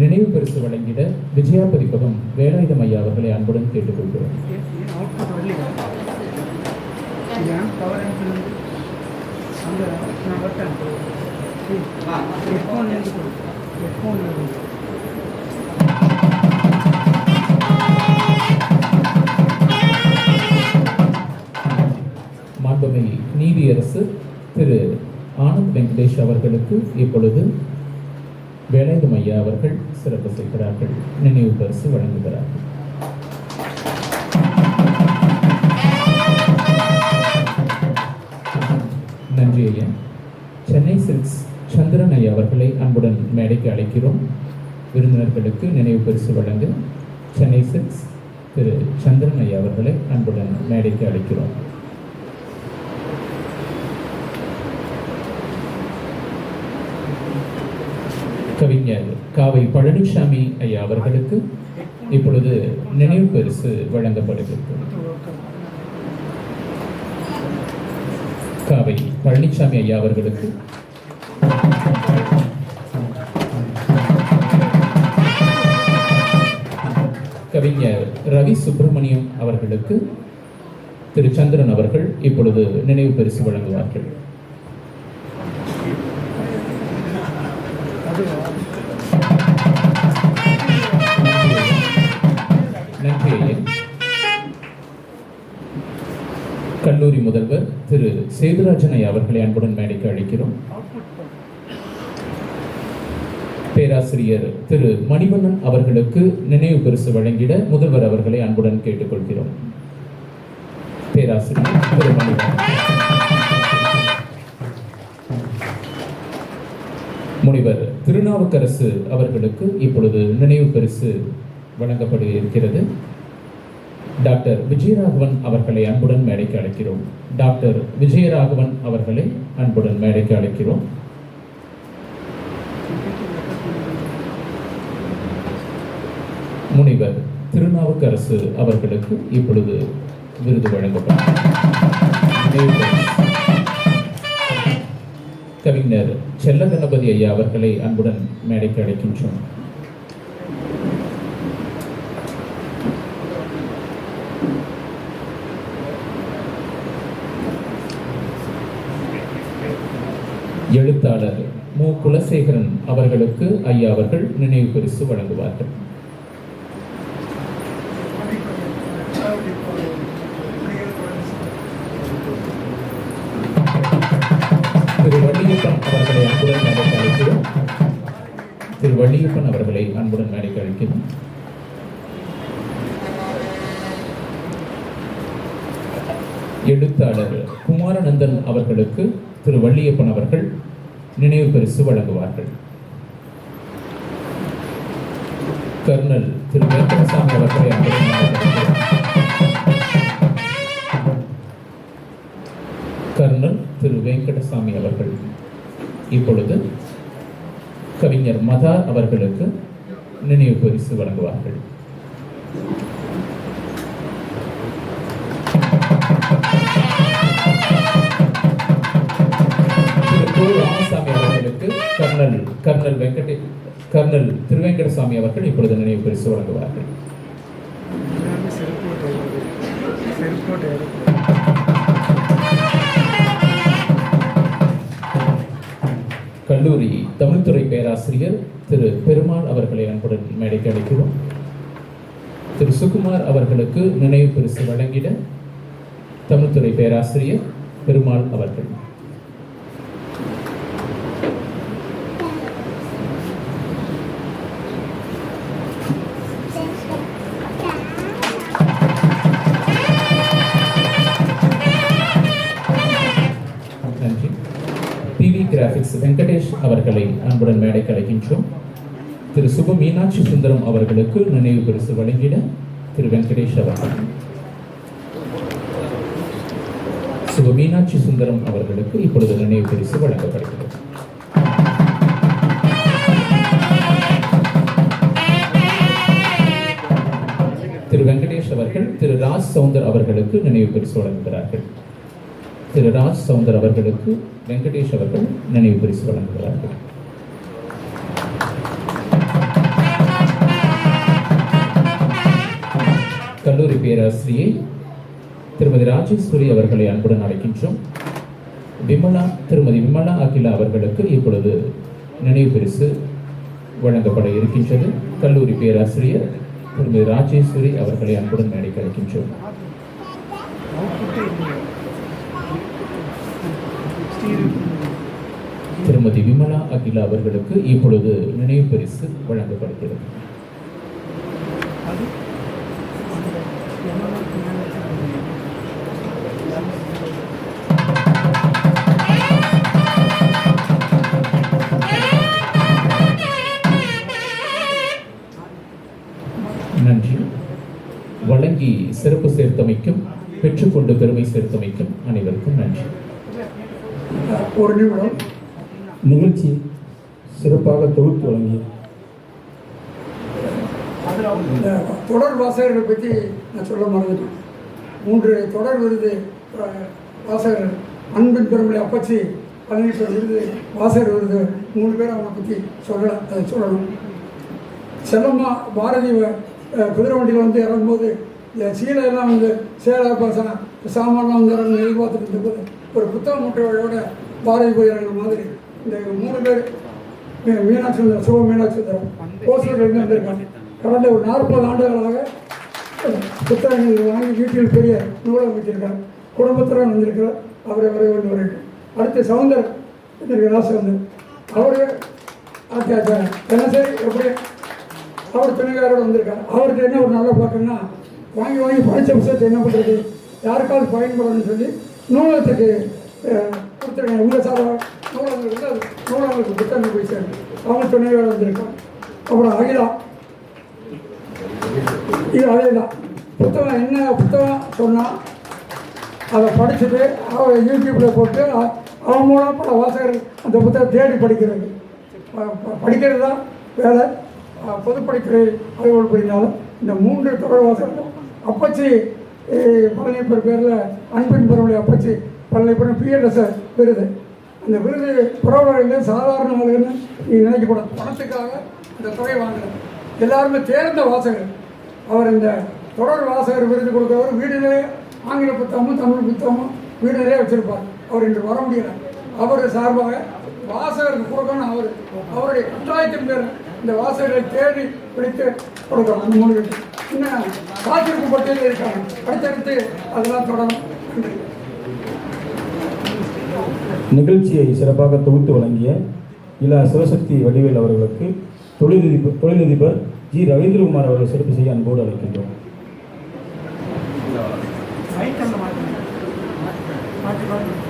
நினைவு பரிசு வழங்கிட விஜயா பதிப்பகம் வேலாயுதம் ஐயா அவர்களை அன்புடன் கேட்டுக்கொள்கிறோம். அவுட்புட் மாண்புமை நீதியரசு திரு ஆனந்த் வெங்கடேஷ் அவர்களுக்கு இப்பொழுது வேலாயுதம் ஐயா அவர்கள் சிறப்பு செய்கிறார்கள் நினைவு பரிசு வழங்குகிறார்கள். நன்றி ஐயா. சென்னை சில்க்ஸ் சந்திரன் ஐயா அவர்களை அன்புடன் மேடைக்கு அழைக்கிறோம். விருந்தினர்களுக்கு நினைவு பரிசு வழங்க சென்னை சில்க்ஸ் திரு சந்திரன் ஐயா அவர்களை அன்புடன் மேடைக்கு அழைக்கிறோம் கவிஞர் காவை பழனிசாமி ஐயா அவர்களுக்கு இப்பொழுது நினைவு பரிசு வழங்கப்படுகிறது. காவை பழனிசாமி ஐயா அவர்களுக்கு. கவிஞர் ரவி சுப்பிரமணியம் அவர்களுக்கு திரு சந்திரன் அவர்கள் இப்பொழுது நினைவு பரிசு வழங்குவார்கள். கல்லூரி முதல்வர் திரு சேதுராஜனை அவர்களை அன்புடன் மேடைக்கு அழைக்கிறோம். பேராசிரியர் திரு மணிவண்ணன் அவர்களுக்கு நினைவு பரிசு வழங்கிட முதல்வர் அவர்களை அன்புடன் கேட்டுக்கொள்கிறோம். பேராசிரியர் திரு மணிவண்ணன். முனிவர் திருநாவுக்கரசு அவர்களுக்கு இப்பொழுது நினைவு பரிசு வழங்கப்பட இருக்கிறது. டாக்டர் விஜயராகவன் அவர்களை அன்புடன் மேடைக்கு அழைக்கிறோம். டாக்டர் விஜயராகவன் அவர்களை அன்புடன் மேடைக்கு அழைக்கிறோம். முனிவர் திருநாவுக்கரசு அவர்களுக்கு இப்பொழுது விருது வழங்கப்படும். கவிஞர் செல்ல கணபதி ஐயா அவர்களை அன்புடன் மேடைக்கு அழைக்கின்றோம். எழுத்தாளர் மு. குலசேகரன் அவர்களுக்கு ஐயா அவர்கள் நினைவு பரிசு வழங்குவார்கள். திரு வள்ளியப்பன் அவர்களை அன்புடன் மேடைக்கு அழைக்கிறோம். திரு வள்ளியப்பன் அவர்களை அன்புடன் மேடைக்கு அழைக்கிறோம். எழுத்தாளர் குமாரநந்தன் அவர்களுக்கு திரு வள்ளியப்பன் அவர்கள் நினைவு பரிசு வழங்குவார்கள். கர்னல் திரு வெங்கடசாமி அவர்களை கர்னல் திரு வெங்கடசாமி அவர்கள். இப்பொழுது கவிஞர் மதா அவர்களுக்கு நினைவு பரிசு வழங்குவார்கள். திரு ராமசாமி அவர்களுக்கு கர்னல் கர்னல் வெங்கடே கர்னல் திருவேங்கடசாமி அவர்கள் இப்பொழுது நினைவு பரிசு வழங்குவார்கள். கல்லூரி தமிழ்துறை பேராசிரியர் திரு பெருமாள் அவர்களை அன்புடன் மேடைக்கு அழைக்கிறோம். திரு சுகுமார் அவர்களுக்கு நினைவு பரிசு வழங்கிட தமிழ்துறை பேராசிரியர் பெருமாள் அவர்கள். கிராஃபிக்ஸ் வெங்கடேஷ் அவர்களை அன்புடன் மேடை கலைக்கின்றோம் திரு சுப மீனாட்சி சுந்தரம் அவர்களுக்கு நினைவு பரிசு வழங்கிட திரு வெங்கடேஷ் அவர்கள். சுப மீனாட்சி சுந்தரம் அவர்களுக்கு இப்பொழுது நினைவு பரிசு வழங்கப்படுகிறது. திரு வெங்கடேஷ் அவர்கள் திரு ராஜ் சவுந்தர் அவர்களுக்கு நினைவு பரிசு வழங்குகிறார்கள். திரு ராஜ் சவுந்தர் அவர்களுக்கு வெங்கடேஷ் அவர்கள் நினைவு பரிசு வழங்குகிறார்கள் கல்லூரி பேராசிரியை திருமதி ராஜேஸ்வரி அவர்களை அன்புடன் அழைக்கின்றோம். விமலா திருமதி விமலா அகிலா அவர்களுக்கு இப்பொழுது நினைவு பரிசு வழங்கப்பட இருக்கின்றது. கல்லூரி பேராசிரியர் திருமதி ராஜேஸ்வரி அவர்களை அன்புடன் அழைக்க இருக்கின்றோம் திருமதி விமலா அகிலா அவர்களுக்கு இப்பொழுது நினைவு பரிசு வழங்கப்படுகிறது. நன்றி. வழங்கி சிறப்பு சேர்த்தமைக்கும் பெற்றுக்கொண்டு பெருமை சேர்த்தமைக்கும் அனைவருக்கும் நன்றி. ஒரு நிமிடம். நிகழ்ச்சி சிறப்பாக தொகுத்து வழங்கிய தொடர் வாசகர்களை பற்றி நான் சொல்ல மறந்துட்டேன். மூன்று தொடர் விருது வாசகர் அன்பின் பெருமலை அப்பச்சி பழனிஸ்வரர் விருது வாசகர் விருது மூணு பேர் அவனை பற்றி சொல்லலை அதை சொல்லணும். செல்லம்மா பாரதி குதிரவண்டியில் குதிரை வண்டியில் வந்து இறங்கும்போது இந்த சீலையெல்லாம் வந்து சேலை பாசன சாமான்லாம் வந்து இறங்கி எதிர்பார்த்துட்டு இருந்தபோது ஒரு புத்தக மூட்டையோட பாரதி போய் இறங்குற மாதிரி இந்த மூணு பேர் மீனாட்சி சுந்தரம் சிவ மீனாட்சி சுந்தரம் ஓசூரில் இருந்து வந்திருக்காங்க. கடந்த ஒரு நாற்பது ஆண்டுகளாக புத்தகங்கள் வாங்கி வீட்டில் பெரிய நூலகம் வச்சிருக்கார் குடும்பத்துடன் வந்திருக்கிறார். அவரை வரை வந்து வரேன் அடுத்து சவுந்தர் ராசவந்தர் அவரு ஆச்சாச்சார. தினசரி எப்படி அவர் துணைக்காரோடு வந்திருக்கார். அவருக்கு என்ன ஒரு நல்ல பழக்கம்னா வாங்கி வாங்கி படித்த புத்தகத்தை என்ன பண்ணுறது யாருக்காவது பயன்படணும்னு சொல்லி நூலகத்துக்கு அஹ், கொடுத்துருக்காங்க உங்கள் சார நூலகங்கள் நூலகங்களுக்கு புத்தகங்கள் போய் சேர்ந்து. அவங்க துணையோடு வந்திருக்காங்க அப்புறம் அகிலா. இது அகிலா. புத்தகம் என்ன புத்தகம் சொன்னால் அதை படிச்சுட்டு அவன் யூடியூப்பில் போட்டு அவன் மூலம் பல வாசகர் அந்த புத்தகம் தேடி படிக்கிறது. ப- படிக்கிறது தான் வேலை. பொதுப்படித்துறை அலுவல் புரிந்தாலும் இந்த மூன்று தொடர் வாசகர்கள் அப்பச்சி அஹ், பழனியப்பர் பேரில் அன்பின் பெருமொழி அப்பச்சி பழனியப்பர் பிஎன்எஸ் விருது அந்த விருது புறவர்கள் சாதாரண நீங்கள் நீ நினைக்கக்கூடாது பணத்துக்காக இந்த தொகை வாங்குறது. எல்லாருமே தேர்ந்த வாசகர். அவர் இந்த தொடர் வாசகர் விருது கொடுக்கிறவர் வீடுகளே ஆங்கில புத்தகமும் தமிழ் புத்தகமும் வீடுகளே வச்சுருப்பார். அவர் இன்று வர முடியல. அவர் சார்பாக வாசகருக்கு கொடுக்கணும் அவர். அவருடைய கட்டாயத்தின் பேர் இந்த வாசகர்களை தேடி பிடித்து கொடுக்கணும் அந்த மூணு என்ன இன்னும் காத்திருப்பு பட்டியலில் இருக்காங்க. அடுத்தடுத்து அதெல்லாம் தொடரும். நன்றி. நிகழ்ச்சியை சிறப்பாக தொகுத்து வழங்கிய இலா சிவசக்தி வடிவேல் அவர்களுக்கு தொழிலதிபர் தொழிலதிபர் ஜி ரவீந்திரகுமார் அவர்கள் சிறப்பு செய்ய அன்போடு அழைக்கின்றோம் Thank you.